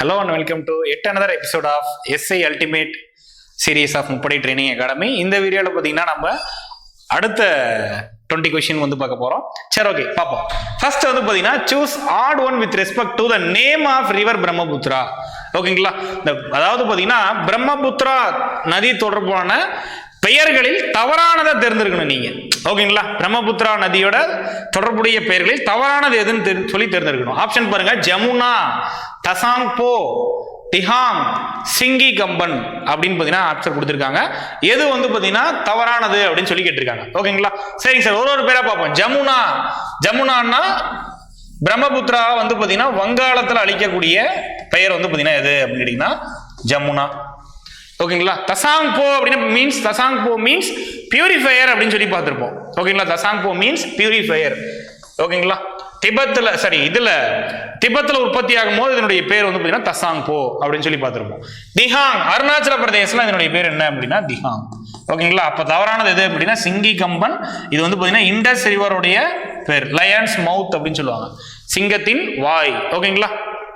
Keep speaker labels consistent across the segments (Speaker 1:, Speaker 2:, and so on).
Speaker 1: Hello and welcome to yet another episode of SI ultimate series of முப்படை training academy இந்த வீடியோவில் பார்த்தீங்கன்னா நம்ம அடுத்த டுவெண்ட்டி கொஷின் வந்து பார்க்க போகிறோம் சரி ஓகே பார்ப்போம். ஃபர்ஸ்ட் வந்து பார்த்தீங்கன்னா choose odd one with respect to the name of river Brahmaputra ஓகேங்களா இந்த அதாவது பார்த்தீங்கன்னா பிரம்மபுத்ரா நதி தொடர்பான பெயர்களில் தவறானதை தேர்ந்தெடுக்கணும் நீங்க. ஓகேங்களா? பிரம்மபுத்திரா நதியோட தொடர்புடைய பெயர்களில் தவறானது எதுன்னு தெரி- சொல்லி தேர்ந்தெடுக்கணும் ஆப்ஷன் பாருங்க. ஜமுனா தசாங் போ திஹாங் சிங்கி கம்பன் அப்படின்னு பார்த்தீங்கன்னா ஆப்ஷன் கொடுத்துருக்காங்க. எது வந்து பார்த்தீங்கன்னா தவறானது அப்படின்னு சொல்லி கேட்டிருக்காங்க. ஓகேங்களா? சரிங்க சார். ஒரு ஒரு பேரை பார்ப்போம். ஜமுனா. ஜமுனான்னா பிரம்மபுத்திரா வந்து பார்த்தீங்கன்னா வங்காளத்தில் அழிக்கக்கூடிய பெயர் வந்து பார்த்தீங்கன்னா எது அப்படின்னு கேட்டிங்கன்னா ஜமுனா. ஓகேங்களா? தசாங் போ அப்படின்னு மீன்ஸ் தசாங் போ மீன்ஸ் பியூரிஃபையர் அப்படின்னு சொல்லி பார்த்துருப்போம். ஓகேங்களா? தசாங் போ மீன்ஸ் பியூரிஃபையர் ஓகேங்களா? திபத்தில் சரி இதில் திபத்தில் உற்பத்தி ஆகும் போது இதனுடைய பேர் வந்து பார்த்தீங்கன்னா தசாங் போ அப்படின்னு சொல்லி பார்த்துருப்போம். திஹாங் அருணாச்சல பிரதேசத்தில் இதனுடைய பேர் என்ன அப்படின்னா திஹாங். ஓகேங்களா? அப்போ தவறானது எது அப்படின்னா சிங்கி கம்பன் இது வந்து பார்த்தீங்கன்னா இண்டஸ் ரிவருடைய பேர் லயன்ஸ் மவுத் அப்படின்னு சொல்லுவாங்க. சிங்கத்தின் வாய். ஓகேங்களா?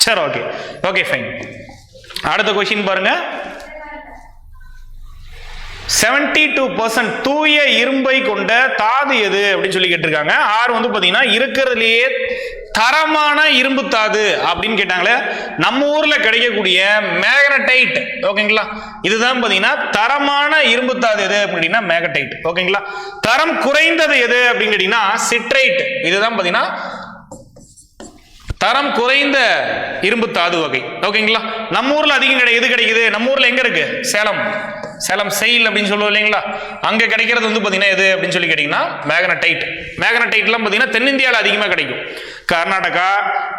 Speaker 1: சரி ஓகே ஓகே ஃபைன் அடுத்த கொஸ்டின் பாருங்க. செவன்டி டூ பர்சன்ட் தூய இரும்பை கொண்ட தாது எது அப்படின்னு சொல்லி கேட்டிருக்காங்க. ஆறு வந்து பார்த்தீங்கன்னா இருக்கிறதுலையே தரமான இரும்பு தாது அப்படின்னு கேட்டாங்களே நம்ம ஊரில் கிடைக்கக்கூடிய மேக்னடைட் ஓகேங்களா? இதுதான் பார்த்தீங்கன்னா தரமான இரும்பு தாது எது அப்படின்னா மேகடைட் ஓகேங்களா? தரம் குறைந்தது எது அப்படின்னு கேட்டிங்கன்னா சிட்ரைட் இதுதான் பார்த்தீங்கன்னா தரம் குறைந்த இரும்பு தாது வகை ஓகேங்களா? நம்ம ஊர்ல அதிகம் கிடையாது எது கிடைக்குது? நம்ம ஊர்ல எங்க இருக்கு? சேலம். சேலம் செயில் அப்படின்னு சொல்லுவோம் இல்லைங்களா? அங்கே கிடைக்கிறது வந்து பார்த்தீங்கன்னா எது அப்படின்னு சொல்லி கேட்டிங்கன்னா மேக்னடைட் மேக்னடைட்லாம் பார்த்தீங்கன்னா தென்னிந்தியாவில் அதிகமாக கிடைக்கும். கர்நாடகா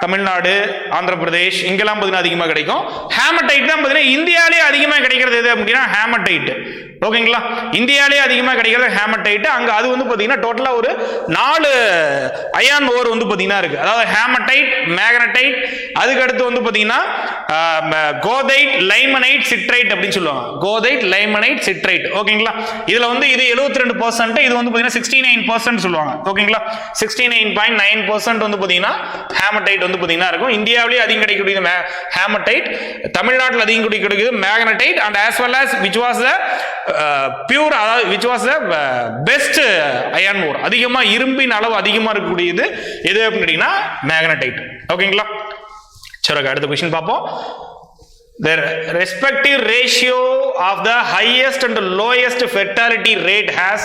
Speaker 1: தமிழ்நாடு ஆந்திர பிரதேஷ் இங்கெல்லாம் பார்த்தீங்கன்னா அதிகமாக கிடைக்கும். ஹேமடைட் தான் பார்த்தீங்கன்னா இந்தியாவிலேயே அதிகமாக கிடைக்கிறது எது அப்படின்னா ஹேமடைட் ஓகேங்களா? இந்தியாவிலேயே அதிகமாக கிடைக்கிறது ஹேமடைட் அங்கே அது வந்து பார்த்தீங்கன்னா டோட்டலாக ஒரு நாலு அயான் ஓர் வந்து பார்த்தீங்கன்னா இருக்குது அதாவது ஹேமடைட் மேக்னடைட் அதுக்கு அடுத்து வந்து பார்த்தீங்கன்னா கோதைட் லைமனைட் சிட்ரைட் அப்படின்னு சொல்லுவாங்க. கோதைட் லைமனைட் சிட்ரைட் ஓகேங்களா? இதில் வந்து இது 72% ரெண்டு பர்சன்ட் இது வந்து பார்த்தீங்கன்னா சிக்ஸ்டி நைன் பர்சன்ட் சொல்லுவாங்க. ஓகேங்களா? Sixty nine point nine percent வந்து பார்த்தீங்கன்னா பார்த்தீங்கன்னா ஹேமடைட் வந்து பார்த்தீங்கன்னா இருக்கும். இந்தியாவிலேயே அதிகம் கிடைக்கக்கூடியது ஹேமடைட் தமிழ்நாட்டில் அதிகம் கிடைக்கக்கூடியது magnetite and as well as which was the pure அதாவது which was the best iron ore அதிகமாக இரும்பின் அளவு அதிகமாக இருக்கக்கூடியது எது அப்படின்னு கேட்டிங்கன்னா மேக்னடைட் ஓகேங்களா சரி ஓகே அடுத்த கொஸ்டின் பார்ப்போம். The respective ratio of the highest and lowest fertility rate has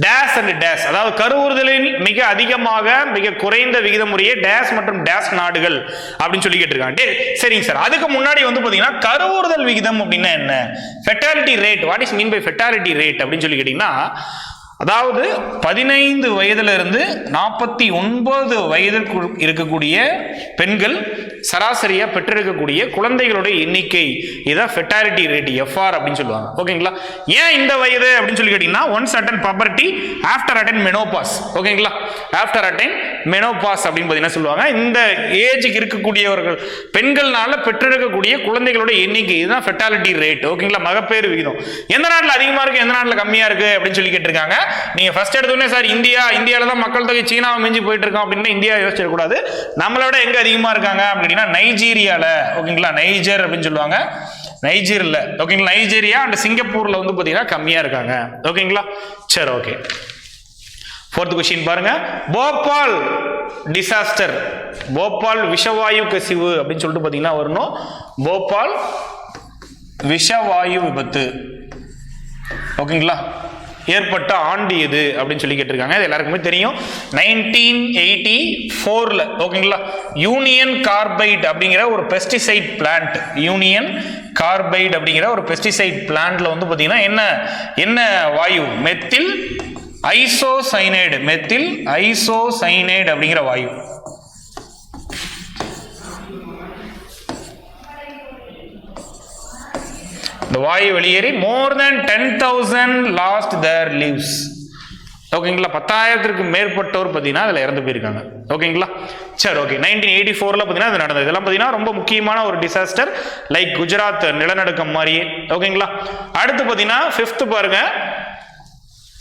Speaker 1: dash and dash அதாவது கருவுறுதலின் மிக அதிகமாக மிக குறைந்த விகிதமுறையே டேஸ் மற்றும் டேஷ் நாடுகள் அப்படின்னு சொல்லி கேட்டிருக்காங்க. சரிங்க சார். அதுக்கு முன்னாடி வந்து பாத்தீங்கன்னா கருவுறுதல் விகிதம் அப்படின்னா என்ன? Fertility rate what is mean by fertility rate அப்படின்னு சொல்லி கேட்டிங்கன்னா அதாவது பதினைந்து வயதிலிருந்து நாற்பத்தி ஒன்பது வயதிற்கு இருக்கக்கூடிய பெண்கள் சராசரியாக பெற்றிருக்கக்கூடிய குழந்தைகளுடைய எண்ணிக்கை. இதான் ஃபெட்டாரிட்டி ரேட் எஃப்ஆர் அப்படின்னு சொல்லுவாங்க. ஓகேங்களா ஏன் இந்த வயது அப்படின்னு சொல்லி கேட்டிங்கன்னா once attain puberty after attain menopause ஓகேங்களா ஆஃப்டர் அட்டன் மெனோபாஸ் அப்படின்னு பார்த்தீங்கன்னா சொல்லுவாங்க. இந்த ஏஜுக்கு இருக்கக்கூடியவர்கள் பெண்கள்னால பெற்றிருக்கக்கூடிய குழந்தைகளுடைய எண்ணிக்கை. இதுதான் ஃபெட்டாலிட்டி ரேட் ஓகேங்களா மகப்பேறு விகிதம். எந்த நாட்டில் அதிகமாக இருக்குது எந்த நாட்டில் கம்மியாக இருக்குது அப்படின்னு சொல்லி கேட்டிருக்காங்க. நீங்கள் ஃபஸ்ட் எடுத்தோடனே சார் இந்தியா இந்தியாவில் தான் மக்கள் தொகை சீனாவை மிஞ்சி போயிட்டு இருக்கோம் அப்படின்னு இந்தியா யோசிச்சிடக்கூடாது. நம்மளோட எங்கே அதிகமாக இருக்காங்க அப்படின்னா நைஜீரியாவில் ஓகேங்களா? நைஜர் அப்படின்னு சொல்லுவாங்க. நைஜீரியில் ஓகேங்களா? நைஜீரியா அண்ட் சிங்கப்பூரில் வந்து பார்த்தீங்கன்னா கம்மியாக இருக்காங்க. ஓகேங்களா? சரி ஓகே. ஃபோர்த் கொஸ்டின் பாருங்க. போபால் டிசாஸ்டர் போபால் விஷவாயு கசிவு அப்படின்னு சொல்லிட்டு பார்த்தீங்கன்னா வரணும். போபால் விஷவாயு விபத்து. ஓகேங்களா? ஏற்பட்ட ஆண்டு எது அப்படின்னு சொல்லி கேட்டிருக்காங்க. இது எல்லாருக்குமே தெரியும். நைன்டீன் எயிட்டி ஃபோரில் ஓகேங்களா? யூனியன் கார்பைட் அப்படிங்கிற ஒரு பெஸ்டிசைட் பிளான்ட் யூனியன் கார்பைட் அப்படிங்கிற ஒரு பெஸ்டிசைட் பிளான்ட்ல வந்து பார்த்தீங்கன்னா என்ன என்ன வாயு? மெத்தில் ஐசோசைனைடு மெத்தில் ஐசோசைனைடு அப்படிங்கிற வாயு. இந்த வாயு வெளியேறி more than ten thousand lost their lives ஓகேங்களா பத்தாயிரத்திற்கு மேற்பட்டோர் பார்த்தீங்கன்னா அதில் இறந்து போயிருக்காங்க. ஓகேங்களா சரி ஓகே நைன்டீன் எயிட்டி ஃபோரில் பார்த்தீங்கன்னா அது நடந்தது. இதெல்லாம் பார்த்தீங்கன்னா ரொம்ப முக்கியமான ஒரு டிசாஸ்டர் லைக் குஜராத் நிலநடுக்கம் மாதிரியே. ஓகேங்களா அடுத்து பார்த்தீங்கன்னா ஃபிஃப்த் பாருங்க.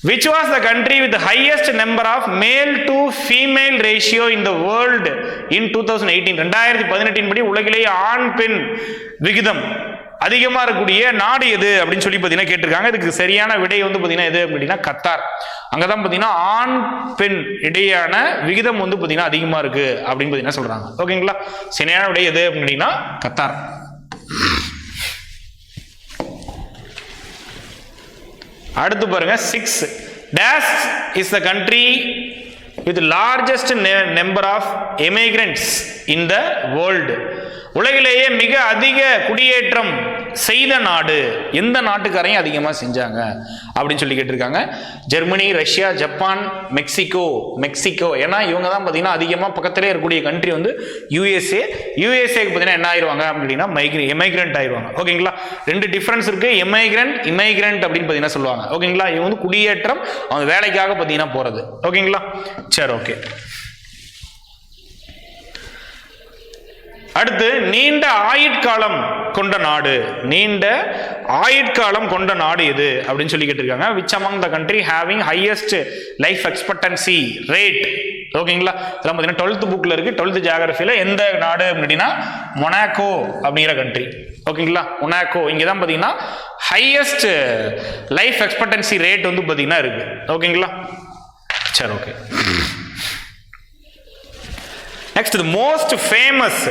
Speaker 1: Which was the country with highest number of male to female ratio in the world in two thousand eighteen ரெண்டாயிரத்தி பதினெட்டின் படி உலகிலேயே ஆண் பெண் விகிதம். அதிகமாக இருக்கக்கூடிய நாடு எது அப்படின்னு சொல்லி பார்த்தீங்கன்னா கேட்டிருக்காங்க. இதுக்கு சரியான விடை வந்து பார்த்தீங்கன்னா எது அப்படின்னா கத்தார். அங்கே தான் பார்த்தீங்கன்னா ஆண் பெண் இடையான விகிதம் வந்து பார்த்தீங்கன்னா அதிகமாக இருக்குது அப்படின்னு பார்த்தீங்கன்னா சொல்கிறாங்க ஓகேங்களா? சரியான விடை எது அப்படின்னா கத்தார். அடுத்து பாருங்க six dash is the country with largest number of emigrants in the world உலகிலேயே மிக அதிக குடியேற்றம் செய்த நாடு எந்த நாட்டுக்காரையும் அதிகமாக செஞ்சாங்க அப்படின்னு சொல்லி கேட்டிருக்காங்க. Germany Russia Japan Mexico Mexico. ஏன்னா இவங்க தான் பார்த்தீங்கன்னா அதிகமாக பக்கத்திலே இருக்கக்கூடிய கண்ட்ரி வந்து யூஎஸ்ஏ யூஎஸ்ஏக்கு பார்த்தீங்கன்னா என்ன ஆயிருவாங்க அப்படின்னா மைக்ரே எமைக்ரண்ட் ஆயிருவாங்க. ஓகேங்களா ரெண்டு டிஃப்ரென்ஸ் இருக்கு. எமைக்ரண்ட் இமைக்ரண்ட் அப்படின்னு பார்த்தீங்கன்னா சொல்லுவாங்க. ஓகேங்களா இவங்க வந்து குடியேற்றம் அவங்க வேலைக்காக பார்த்தீங்கன்னா போகிறது ஓகேங்களா சரி ஓகே அடுத்து நீண்ட ஆயுட்காலம் கொண்ட நாடு. நீண்ட ஆயுட்காலம் கொண்ட நாடு எது? அப்படின்னு சொல்லி கேட்டிருக்காங்க. Which among the country having highest life expectancy rate ஓகேங்களா? இதெல்லாம் பார்த்தீங்கன்னா டுவெல்த் புக்கில் இருக்குது டுவெல்த் ஜியாகிரஃபியில் எந்த நாடு அப்படின்னா மொனாக்கோ அப்படிங்கிற கண்ட்ரி ஓகேங்களா? மொனாக்கோ இங்கே தான் பார்த்தீங்கன்னா ஹையஸ்ட் லைஃப் எக்ஸ்பெக்டன்சி ரேட் வந்து பார்த்தீங்கன்னா இருக்குது ஓகேங்களா? சரி okay next most famous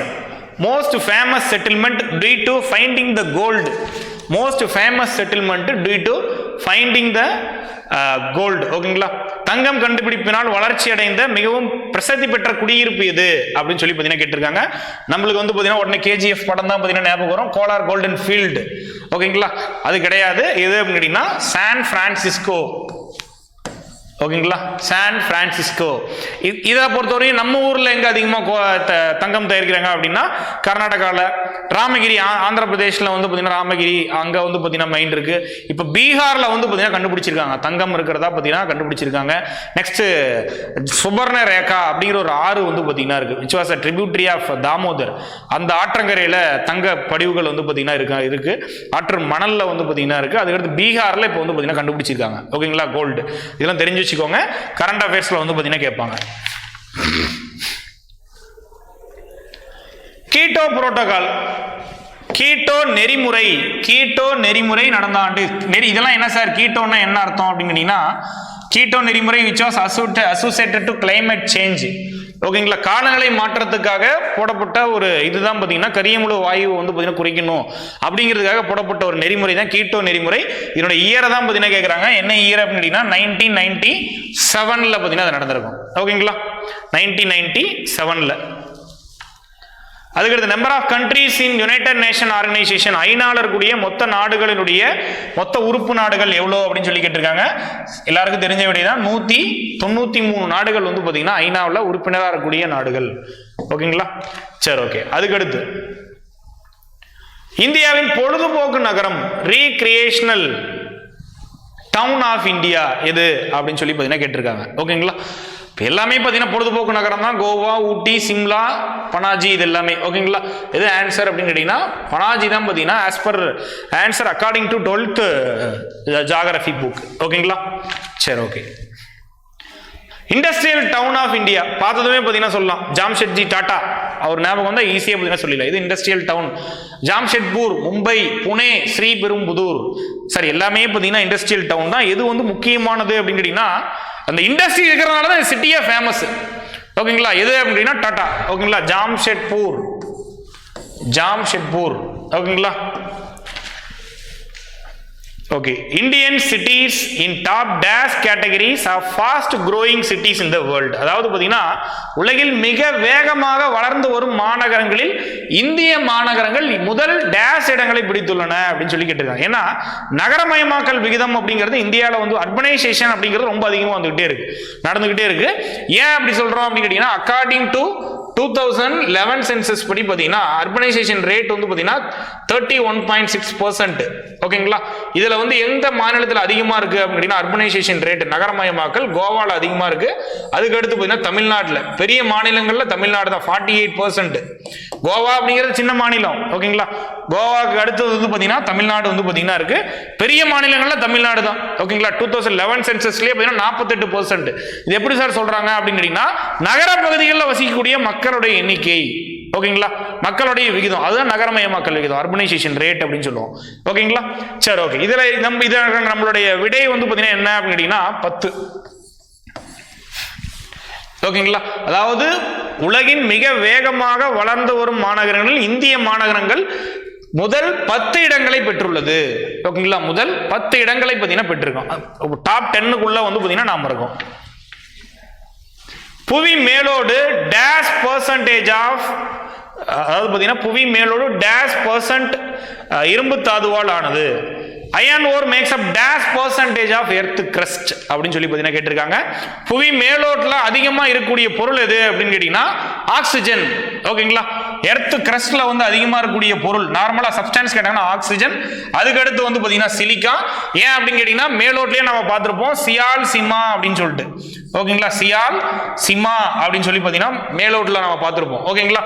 Speaker 1: most famous settlement settlement due finding the gold most famous settlement settlement due finding the gold ஓகேங்களா? தங்கம் கண்டுபிடிப்பினால் வளர்ச்சி அடைந்த மிகவும் பிரசித்தி பெற்ற குடியிருப்பு எது? அப்படின்னு சொல்லி பார்த்தீங்கன்னா கேட்டிருக்காங்க. நம்மளுக்கு வந்து பார்த்தீங்கன்னா உடனே கேஜிஎஃப் படம் தான் பார்த்தீங்கன்னா ஞாபகம் வரும். Kolar golden field. ஓகேங்களா? அது கிடையாது. எது அப்படின்னு கேட்டிங்கன்னா சான் ஃப்ரான்சிஸ்கோ ஓகேங்களா? சான் பிரான்சிஸ்கோ இதை பொறுத்தவரையும் நம்ம ஊரில் எங்கே அதிகமாக கோ- த- தங்கம் தயாரிக்கிறாங்க அப்படின்னா கர்நாடகாவில் ராமகிரி ஆ- ஆந்திர பிரதேஷ்ல வந்து பார்த்தீங்கன்னா ராமகிரி அங்கே வந்து பார்த்தீங்கன்னா மைண்ட் இருக்கு. இப்போ பீகாரில் வந்து பார்த்தீங்கன்னா கண்டுபிடிச்சிருக்காங்க. தங்கம் இருக்கிறதா பார்த்தீங்கன்னா கண்டுபிடிச்சிருக்காங்க. நெக்ஸ்ட் சுபர்ண ரேகா அப்படிங்கிற ஒரு ஆறு வந்து பார்த்தீங்கன்னா இருக்கு. Which was a tributary of Damodar அந்த ஆற்றங்கரையில் தங்க படிவுகள் வந்து பார்த்தீங்கன்னா இருக்கு இருக்கு. ஆற்று மணலில் வந்து பார்த்தீங்கன்னா இருக்கு. அதுக்கடுத்து பீகாரில் இப்போ வந்து பார்த்தீங்கன்னா கண்டுபிடிச்சிருக்காங்க. ஓகேங்களா? கோல்டு இதெல்லாம் தெரிஞ்சு வச்சுக்கோங்க. கரண்ட் அஃபேர்ஸில் வந்து பார்த்தீங்கன்னா கேட்பாங்க. கீட்டோ புரோட்டோகால் கீட்டோ நெறிமுறை கீட்டோ நெறிமுறை நடந்த ஆண்டு. நெறி இதெல்லாம் என்ன சார்? கீட்டோன்னா என்ன அர்த்தம் அப்படின்னு கேட்டீங்கன்னா கீட்டோ நெறிமுறை which was associated to climate change ஓகேங்களா? காலநிலை மாற்றத்துக்காக போடப்பட்ட ஒரு இதுதான் பார்த்தீங்கன்னா கரியமுழு வாயு வந்து பார்த்தீங்கன்னா குறைக்கணும் அப்படிங்கிறதுக்காக போடப்பட்ட ஒரு நெறிமுறை தான் கீட்டோ நெறிமுறை. இதனோட இயரை தான் பார்த்தீங்கன்னா கேட்குறாங்க என்ன இயர் அப்படின்னு கேட்டீங்கன்னா நைன்டீன் நைன்டி செவனில் பார்த்தீங்கன்னா அது நடந்திருக்கும். ஓகேங்களா? நைன்டீன் நைன்டி செவனில் அதுக்கடுத்து number of countries in United Nation organisation ஐநால இருக்கக்கூடிய மொத்த நாடுகளினுடைய மொத்த உறுப்பு நாடுகள் எவ்வளோ அப்படின்னு சொல்லி கேட்டிருக்காங்க. எல்லாருக்கும் தெரிஞ்ச விட தான் நூற்றி தொண்ணூற்றி மூணு நாடுகள் வந்து பார்த்தீங்கன்னா ஐநாவில் உறுப்பினராக இருக்கக்கூடிய நாடுகள். ஓகேங்களா? சரி ஓகே அதுக்கடுத்து இந்தியாவின் பொழுதுபோக்கு நகரம் ரீக்ரியேஷனல் டவுன் ஆஃப் இந்தியா எது அப்படின்னு சொல்லி பார்த்தீங்கன்னா கேட்டிருக்காங்க. ஓகேங்களா? இப்போ எல்லாமே பார்த்தீங்கன்னா பொழுதுபோக்கு நகரம் தான் கோவா ஊட்டி சிம்லா பனாஜி இது எல்லாமே ஓகேங்களா? எது ஆன்சர் அப்படின்னு கேட்டிங்கன்னா பனாஜி தான் பார்த்தீங்கன்னா as per answer according to twelfth geography book ஓகேங்களா? சரி okay industrial town of India பார்த்ததுமே பார்த்தீங்கன்னா சொல்லலாம். ஜாம்ஷெட்ஜி டாடா அவர் ஞாபகம் வந்தால் ஈஸியாக பார்த்தீங்கன்னா சொல்லிடலாம். இது இண்டஸ்ட்ரியல் டவுன் ஜாம்ஷெட்பூர் மும்பை புனே ஸ்ரீபெரும்புதூர் சரி எல்லாமே பார்த்தீங்கன்னா இண்டஸ்ட்ரியல் டவுன் தான். எது வந்து முக்கியமானது அப்படின்னு கேட்டிங்கன்னா அந்த இண்டஸ்ட்ரி இருக்கிறனால தான் சிட்டியே ஃபேமஸ் ஓகேங்களா எது அப்படின்னா டாடா ஓகேங்களா ஜாம்ஷெட்பூர் ஜாம்ஷெட்பூர் ஓகேங்களா okay Indian cities in top dash categories of fast growing cities in the world அதாவது பார்த்தீங்கன்னா உலகில் மிக வேகமாக வளர்ந்து வரும் மாநகரங்களில் இந்திய மாநகரங்கள் முதல் டேஷ் இடங்களை பிடித்துள்ளன அப்படின்னு சொல்லி கேட்டிருக்காங்க. ஏன்னா நகரமயமாக்கல் விகிதம் அப்படிங்கிறது இந்தியாவில் வந்து அர்பனைசேஷன் அப்படிங்கிறது ரொம்ப அதிகமாக வந்துகிட்டே இருக்கு. நடந்துகிட்டே இருக்கு. ஏன் அப்படி சொல்கிறோம் அப்படின்னு கேட்டிங்கன்னா according to two thousand eleven census படி பார்த்தீங்கன்னா அர்பனைசேஷன் ரேட் வந்து பார்த்தீங்கன்னா thirty one point six percent ஓகேங்களா? இதில் வந்து எந்த மாநிலத்தில் அதிகமாக இருக்குது அப்படின்னா அர்பனைசேஷன் ரேட் நகரமயமாக்கல் கோவாவில் அதிகமாக இருக்குது அதுக்கு அடுத்து பார்த்தீங்கன்னா தமிழ்நாட்டில். பெரிய மாநிலங்களில் தமிழ்நாடு தான் ஃபார்ட்டி எயிட் பர்சன்ட் கோவா அப்படிங்கிறது சின்ன மாநிலம் ஓகேங்களா? கோவாவுக்கு அடுத்தது வந்து பார்த்தீங்கன்னா தமிழ்நாடு வந்து பார்த்தீங்கன்னா இருக்குது பெரிய மாநிலங்களில் தமிழ்நாடு தான் ஓகேங்களா? டூ தௌசண்ட் லெவன் சென்சஸ்லேயே பார்த்தீங்கன்னா நாற்பத்தெட்டு பர்சன்ட் இது எப்படி சார் சொல்கிறாங்க அப்படின்னு கேட்டிங்கன்னா நகர பகுதிகளில் வசிக்கக்கூடிய மக்கள் மக்களுடைய எண்ணிக்கை. ஓகேங்களா? மக்களுடைய விகிதம். அதுதான் நகரமயமாக்கல் விகிதம். அர்பனைசேஷன் ரேட் அப்படின்னு சொல்லுவோம். ஓகேங்களா? சரி ஓகே. இதில் நம்ம இதில் நம்மளுடைய விடை வந்து பார்த்தீங்கன்னா என்ன அப்படின்னு கேட்டீங்கன்னா பத்து. ஓகேங்களா? அதாவது உலகின் மிக வேகமாக வளர்ந்து வரும் மாநகரங்களில் இந்திய மாநகரங்கள் முதல் பத்து இடங்களை பெற்றுள்ளது. ஓகேங்களா? முதல் பத்து இடங்களை பார்த்தீங்கன்னா பெற்றிருக்கோம். டாப் டென்னுக்குள்ள வந்து பார்த்தீங்கன்னா நாம இருக்கோம். புவி மேலோடு டேஷ் பர்சன்டேஜ் ஆஃப் அதாவது பார்த்தீங்கன்னா புவி மேலோடு டேஷ் பர்சன்ட் இரும்பு தாதுவால் ஆனது. Iron ore makes up dash percentage of earth crust அப்படின்னு சொல்லி பார்த்தீங்கன்னா கேட்டிருக்காங்க. புவி மேலோட்டில் அதிகமாக இருக்கக்கூடிய பொருள் எது அப்படின்னு கேட்டிங்கன்னா ஆக்சிஜன் ஓகேங்களா எர்த் கிரஸ்டில் வந்து அதிகமாக இருக்கக்கூடிய பொருள் நார்மலாக சப்ஸ்டான்ஸ் கேட்டாங்கன்னா ஆக்சிஜன் அதுக்கடுத்து வந்து பார்த்தீங்கன்னா சிலிக்கா ஏன் அப்படின்னு கேட்டிங்கன்னா மேலோட்லேயே நம்ம பார்த்துருப்போம் சியால் சிமா அப்படின்னு சொல்லிட்டு. ஓகேங்களா? சியால் சிமா அப்படின்னு சொல்லி பார்த்தீங்கன்னா மேலோட்டில் நம்ம பார்த்துருப்போம். ஓகேங்களா?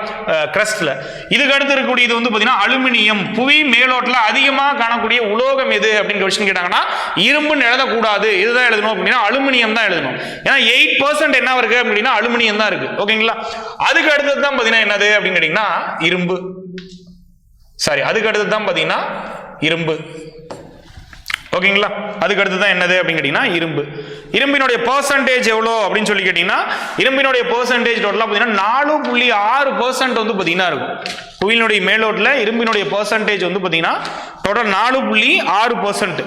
Speaker 1: கிரஸ்டில் இதுக்கு அடுத்து இருக்கக்கூடிய இது வந்து பார்த்தீங்கன்னா அலுமினியம். புவி மேலோட்டில் அதிகமாக காணக்கூடிய உலோகம் எது அப்படின்னு கொஸ்டின் கேட்டாங்கன்னா இரும்புன்னு எழுதக்கூடாது. இதுதான் எழுதணும் அப்படின்னா அலுமினியம் தான் எழுதணும். ஏன்னா எயிட் பர்சன்ட் என்ன இருக்கு அப்படின்னா அலுமினியம் தான் இருக்கு. ஓகேங்களா? அதுக்கு அடுத்தது தான் பார்த்தீங்கன்னா என்னது அப்படின்னு கேட்டிங்கன்னா இரும்பு. சாரி அதுக்கு அடுத்தது தான் பார்த்தீங்கன்னா இரும்பு. ஓகேங்களா? அதுக்கு அடுத்து தான் என்னது அப்படின்னு கேட்டிங்கன்னா இரும்பு. இரும்பினுடைய பர்சன்டேஜ் எவ்வளோ அப்படின்னு சொல்லி கேட்டிங்கன்னா இரும்பினுடைய பர்சன்டேஜ் டோட்டலாக பார்த்தீங்கன்னா நாலு புள்ளி ஆறு பர்சன்ட் வந்து பார்த்தீங்கன்னா இருக்கும். புவியினுடைய மேலோட்டில் இரும்பினுடைய பர்சன்டேஜ் வந்து பார்த்தீங்கன்னா டோட்டல் நாலு புள்ளி ஆறு பர்சன்ட்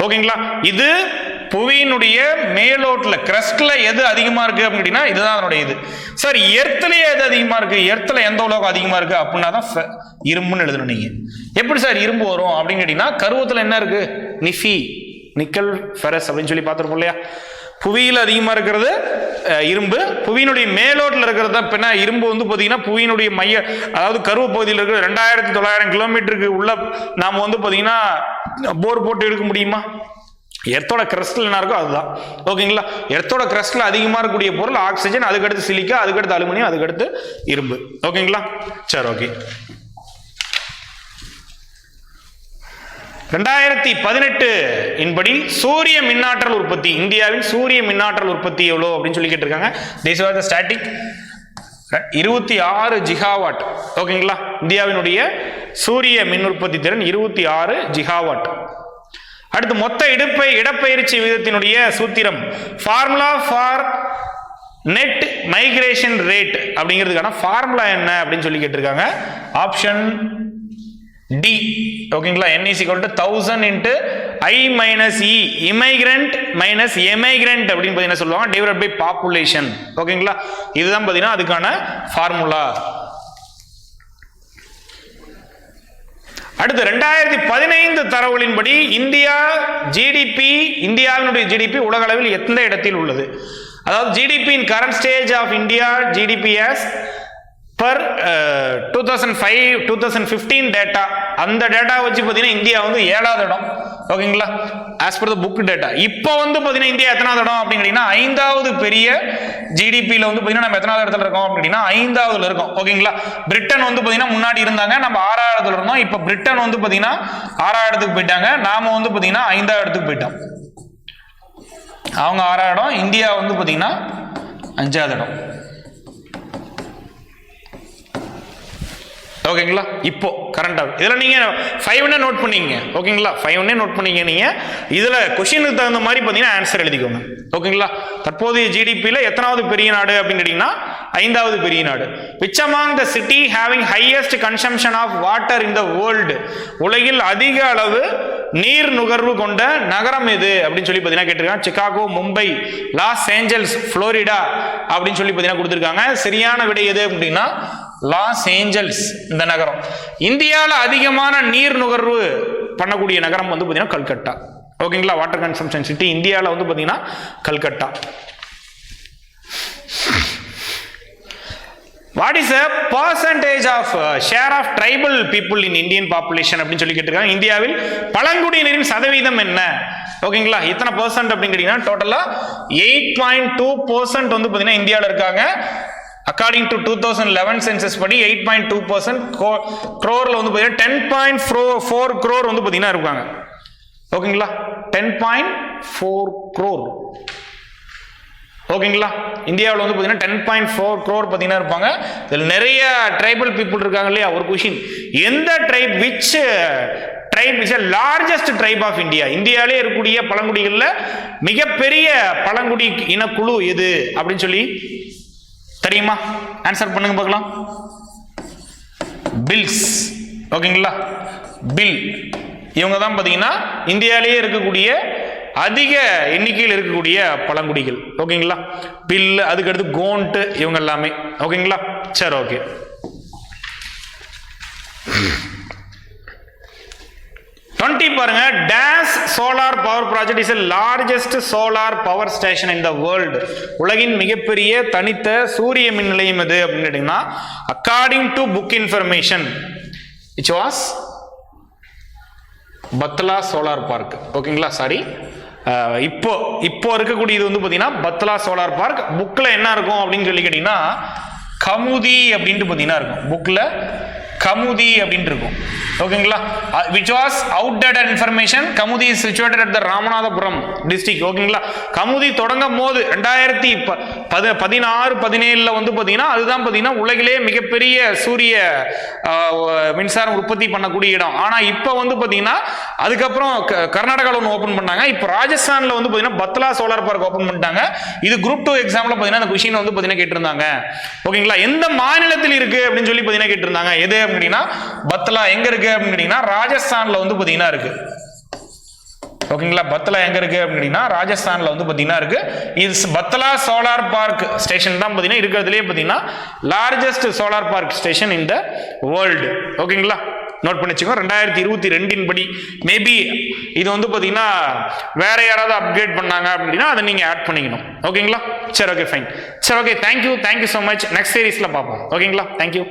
Speaker 1: ஓகேங்களா? இது புவியினுடைய மேலோட்டில் கிரஸ்டில் எது அதிகமாக இருக்குது அப்படின்னா இதுதான் அதனுடைய இது. சார் எர்த்துலேயே எது அதிகமாக இருக்குது எர்த்தில் எந்த உலோகம் அதிகமாக இருக்குது அப்படின்னா தான் ஃப- இரும்புன்னு எழுதணும் நீங்கள் எப்படி சார் இரும்பு வரும் அப்படின்னு கேட்டிங்கன்னா கருவத்தில் என்ன இருக்குது நிஃபி நிக்கல் ஃபெரஸ் அப்படின்னு சொல்லி பார்த்துருப்போம் இல்லையா? புவியில் அதிகமாக இருக்கிறது இரும்பு. புவியினுடைய மேலோட்டில் இருக்கிறது தான் பின்ன இரும்பு வந்து பார்த்தீங்கன்னா புவியினுடைய மைய அதாவது கருவ பகுதியில் இருக்கிற ரெண்டாயிரத்தி தொள்ளாயிரம் கிலோமீட்டருக்கு உள்ள நாம் வந்து பார்த்தீங்கன்னா போர் போட்டு எடுக்க முடியுமா? எர்த்தோட கிரஸ்டல் என்ன இருக்கோ அதுதான். ஓகேங்களா எர்த்தோட கிரஸ்டில் அதிகமாக இருக்கக்கூடிய பொருள் ஆக்சிஜன் அதுக்கடுத்து சிலிக்கா அதுக்கடுத்து அலுமினியம் அதுக்கடுத்து இரும்பு. ஓகேங்களா சரி ஓகே ரெண்டாயிரத்தி பதினெட்டு இன்படி சூரிய மின்னாற்றல் உற்பத்தி இந்தியாவின் சூரிய மின்னாற்றல் உற்பத்தி எவ்வளோ அப்படின்னு சொல்லி கேட்டிருக்காங்க. தேசிய த ஸ்டாட்டிக் இருபத்தி ஆறு ஜிகாவாட் ஓகேங்களா இந்தியாவினுடைய சூரிய மின் உற்பத்தி திறன் இருபத்தி ஆறு ஜிகாவாட் அடுத்து மொத்த இடப்பை இடப்பெயர்ச்சி விகிதத்தினுடைய சூத்திரம். Formula for net migration rate அப்படிங்கிறதுக்கான ஃபார்முலா என்ன அப்படின்னு சொல்லி கேட்டிருக்காங்க. ஆப்ஷன் டி ஓகேங்களா NEC is thousand into I minus E immigrant minus emigrant அப்படின்னு பார்த்தீங்கன்னா சொல்லுவாங்க. டிவைட் பை பாப்புலேஷன் ஓகேங்களா இதுதான் பார்த்தீங்கன்னா அதுக்கான ஃபார்முலா அடுத்து ரெண்டாயிரத்தி பதினைந்து தரவுகளின்படி இந்தியா ஜிடிபி இந்தியாவினுடைய ஜிடிபி உலக அளவில் எந்த இடத்தில் உள்ளது? அதாவது GDP in current stage of India GDPs per two thousand five two thousand fifteen data அந்த டேட்டா வச்சு பார்த்தீங்கன்னா இந்தியா வந்து ஏழாவது இடம். ஓகேங்களா? As per the book data இப்போ வந்து பார்த்தீங்கன்னா இந்தியா எத்தனாவது இடம் அப்படின்னு கேட்டிங்கன்னா ஐந்தாவது பெரிய ஜிடிபியில் வந்து பார்த்தீங்கன்னா நம்ம எத்தனாவது இடத்துல இருக்கோம் அப்படின்னா ஐந்தாவதுல இருக்கோம். ஓகேங்களா? பிரிட்டன் வந்து பார்த்தீங்கன்னா முன்னாடி இருந்தாங்க. நம்ம ஆறாயிரத்துல இருந்தோம். இப்போ பிரிட்டன் வந்து பார்த்தீங்கன்னா ஆறாயிரத்துக்கு போயிட்டாங்க. நாம வந்து பார்த்தீங்கன்னா ஐந்தாவது இடத்துக்கு போயிட்டோம். அவங்க ஆறாவது இடம் இந்தியா வந்து பார்த்தீங்கன்னா அஞ்சாவது இடம். ஓகேங்களா? இப்போ கரண்டாக இதில் நீங்கள் ஃபைவ்னே நோட் பண்ணிக்கங்க ஓகேங்களா? ஃபைவ்னே நோட் பண்ணிக்க நீங்கள் இதில் கொஷினுக்கு தகுந்த மாதிரி பார்த்தீங்கன்னா ஆன்சர் எழுதிக்கோங்க. ஓகேங்களா? தற்போதைய ஜிடிபியில் எத்தனாவது பெரிய நாடு அப்படின்னு கேட்டிங்கன்னா ஐந்தாவது பெரிய நாடு. Which among the city having highest consumption of water in the world உலகில் அதிக அளவு நீர் நுகர்வு கொண்ட நகரம் எது? அப்படின்னு சொல்லி பார்த்தீங்கன்னா கேட்டிருக்காங்க. Chicago Mumbai Los Angeles Florida அப்படின்னு சொல்லி பார்த்தீங்கன்னா கொடுத்துருக்காங்க. சரியான விடை எது அப்படின்னா லாஸ் ஏஞ்சல்ஸ் இந்த நகரம். இந்தியாவில் அதிகமான நீர் நுகர்வு பண்ணக்கூடிய நகரம் வந்து பார்த்தீங்கன்னா கல்கட்டா. ஓகேங்களா? வாட்டர் கன்சம்ஷன் சிட்டி இந்தியாவில் வந்து பார்த்தீங்கன்னா Calcutta. What is a percentage of share of tribal people in Indian population அப்படின்னு சொல்லி கேட்டிருக்காங்க. இந்தியாவில் பழங்குடியினரின் சதவீதம் என்ன? ஓகேங்களா? எத்தனை பர்சன்ட் அப்படின்னு கேட்டீங்கன்னா டோட்டலாக எயிட் பாயிண்ட் டூ பர்சன்ட் வந்து பார்த்தீங்கன்னா இந்தியாவில் இருக்காங்க. According to two thousand eleven census படி எயிட் பாயிண்ட் டூ பர்சன்ட் க்ரோரில் வந்து பார்த்தீங்கன்னா ten point four four crore வந்து பார்த்தீங்கன்னா இருக்காங்க. ஓகேங்களா? டென் பாயிண்ட் ஃபோர் க்ரோர் ஓகேங்களா? இந்தியாவில் வந்து பார்த்தீங்கன்னா டென் பாயிண்ட் ஃபோர் க்ரோர் பார்த்தீங்கன்னா இருப்பாங்க. இதில் நிறைய ட்ரைபல் பீப்புள் இருக்காங்க இல்லையா? ஒரு கொஷின் எந்த tribe which tribe is largest tribe of India இந்தியாவிலே இருக்கக்கூடிய பழங்குடிகளில் மிகப்பெரிய பழங்குடி இனக்குழு எது? அப்படின்னு சொல்லி தெரியுமா? ஆன்சர் பண்ணுங்க பார்க்கலாம். பில்ஸ் ஓகேங்களா? பில் இவங்க தான் பார்த்தீங்கன்னா இந்தியாவிலேயே இருக்கக்கூடிய அதிக எண்ணிக்கையில் இருக்கக்கூடிய பழங்குடிகள். ஓகேங்களா? பில் அதுக்கடுத்து கோண்ட்டு இவங்க எல்லாமே. ஓகேங்களா? சரி ஓகே டுவெண்ட்டி பாருங்க. Dash solar power project is largest solar power station in the world. உலகின் மிகப்பெரிய தனித்த சூரிய மின் நிலையம் எது அப்படின்னு கேட்டிங்கன்னா according to book information it's was Bhadla solar park. ஓகேங்களா சாரி இப்போ இப்போ இருக்கக்கூடியது வந்து பார்த்தீங்கன்னா பத்லா சோலார் பார்க். புக்கில் என்ன இருக்கும் அப்படின்னு சொல்லி கேட்டிங்கன்னா கமுதி அப்படின்ட்டு பார்த்தீங்கன்னா இருக்கும். புக்கில் கமுதி அப்படின்ட்டு இருக்கும். ஓகேங்களா? Which was outdated information Kamuthi is situated at the Ramanathapuram district ஓகேங்களா? கமுதி தொடங்கும் போது ரெண்டாயிரத்தி ப- பதினாறு பதினேழில் வந்து பார்த்தீங்கன்னா அதுதான் பார்த்தீங்கன்னா உலகிலே மிகப்பெரிய சூரிய மின்சாரம் உற்பத்தி பண்ணக்கூடிய இடம். ஆனால் இப்போ வந்து பார்த்தீங்கன்னா அதுக்கப்புறம் க- கர்நாடகாவில் ஒன்று ஓப்பன் பண்ணாங்க இப்போ ராஜஸ்தானில் வந்து பார்த்தீங்கன்னா பத்லா சோலார் பார்க் ஓப்பன் பண்ணிட்டாங்க. இது குரூப் டூ எக்ஸாமில் பார்த்தீங்கன்னா அந்த கொஷின் வந்து பார்த்தீங்கன்னா கேட்டிருந்தாங்க. ஓகேங்களா? எந்த மாநிலத்தில் இருக்குது அப்படின்னு சொல்லி பார்த்தீங்கன்னா கேட்டிருந்தாங்க. எது அப்படின்னா பத்லா. எங்கே இருக்குது அப்படின்னு கேட்டீங்கன்னா ராஜஸ்தான்ல வந்து பார்த்தீங்கன்னா இருக்கு. ஓகேங்களா? பத்லா எங்க இருக்கு அப்படின்னா ராஜஸ்தான்ல வந்து பாத்தீங்கன்னா இருக்கு. இது பத்லா சோலார் பார்க் ஸ்டேஷன் தான் பாத்தீங்கன்னா இருக்கிறதுலே பாத்தீங்கன்னா largest solar park station in the world ஓகேங்களா? நோட் பண்ணி வச்சுக்கோ ரெண்டாயிரத்தி இருபத்தி ரெண்டின் படி. மேபி இது வந்து பாத்தீங்கன்னா வேற யாராவது அப்கிரேட் பண்ணாங்க அப்படின்னா அதை நீங்க ஆட் பண்ணிக்கணும். ஓகேங்களா? சரி ஓகே ஃபைன் சரி okay thank you thank you so much next சீரீஸில் பார்ப்போம். ஓகேங்களா? தேங்க்யூ